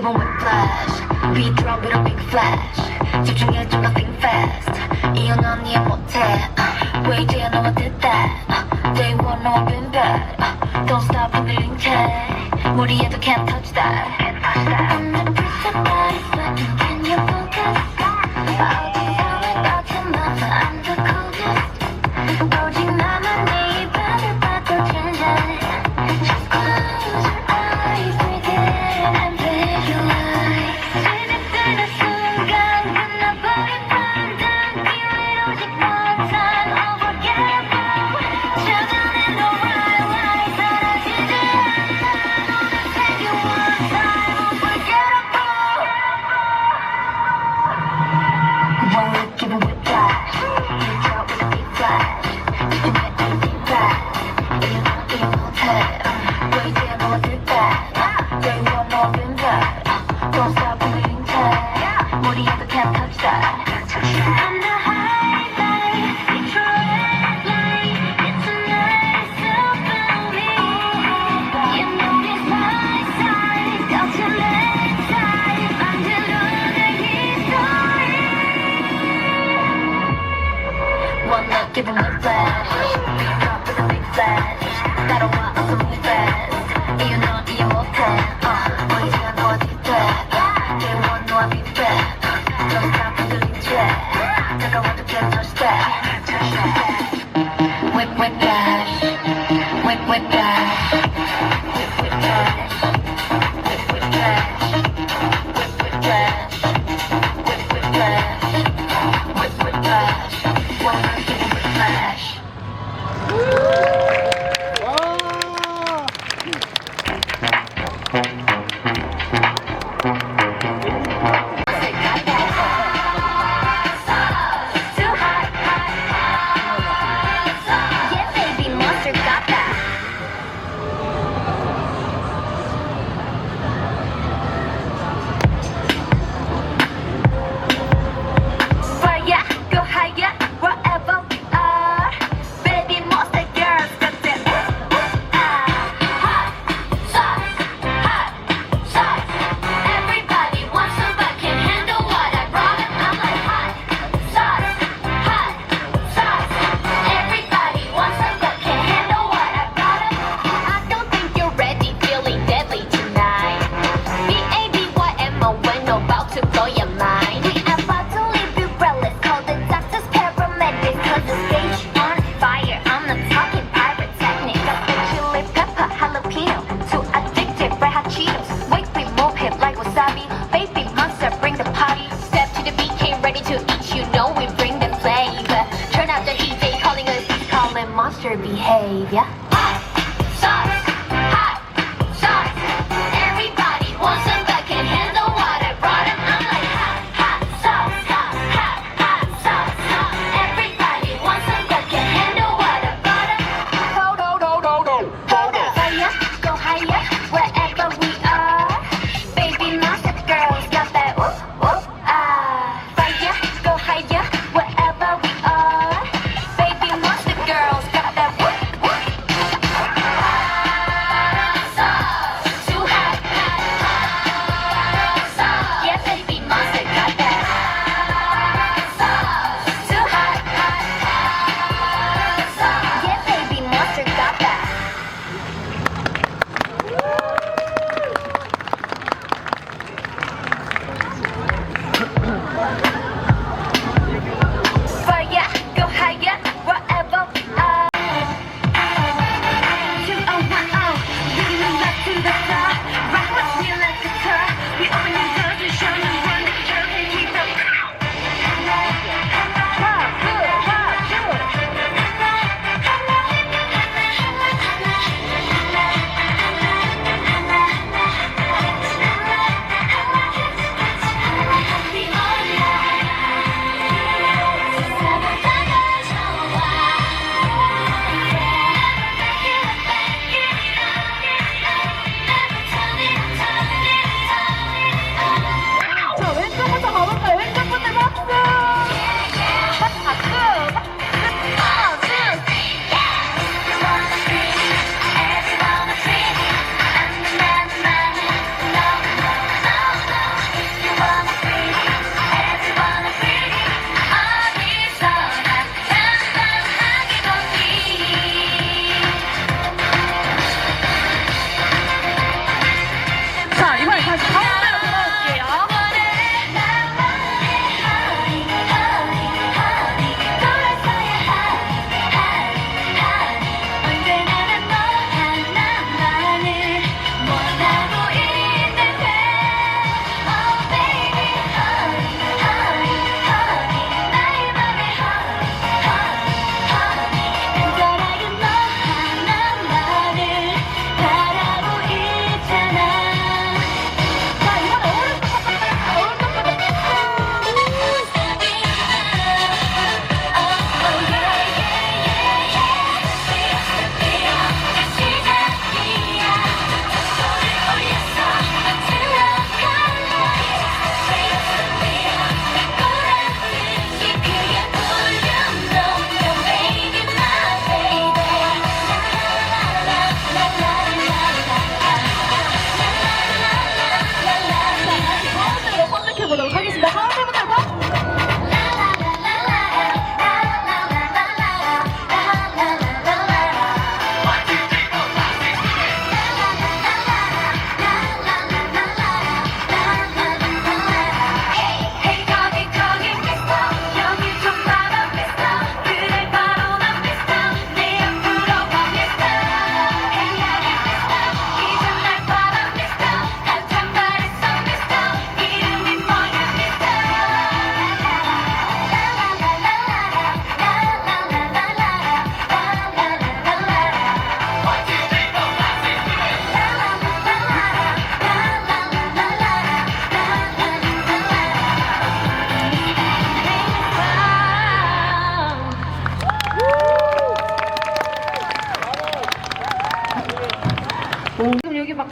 even with flash. Be drop with a big flash. 집중해줘 nothing fast. 이유는 언니의 못해 Way day I know I did that. Uh, day one know I've been bad. Uh, Don't stop 흔들린 채 무리해도 can't touch that. I'm the princess body Can you focus? Uh,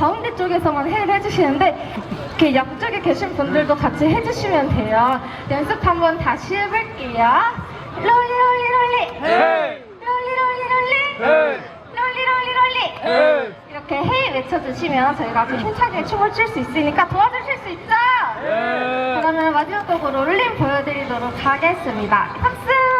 가운데 쪽에서만 헤이를 해주시는데 이렇게 옆쪽에 계신 분들도 같이 해주시면 돼요. 연습 한번 다시 해볼게요. 롤리 롤리 롤리 헤이! 롤리 롤리 롤리 헤이! 롤리 롤리 롤리 헤이! 이렇게 헤이 외쳐주시면 저희가 아주 힘차게 춤을 출 수 있으니까 도와주실 수 있죠? 예! 그러면 마지막 곡으로 롤링 보여드리도록 하겠습니다. 박수!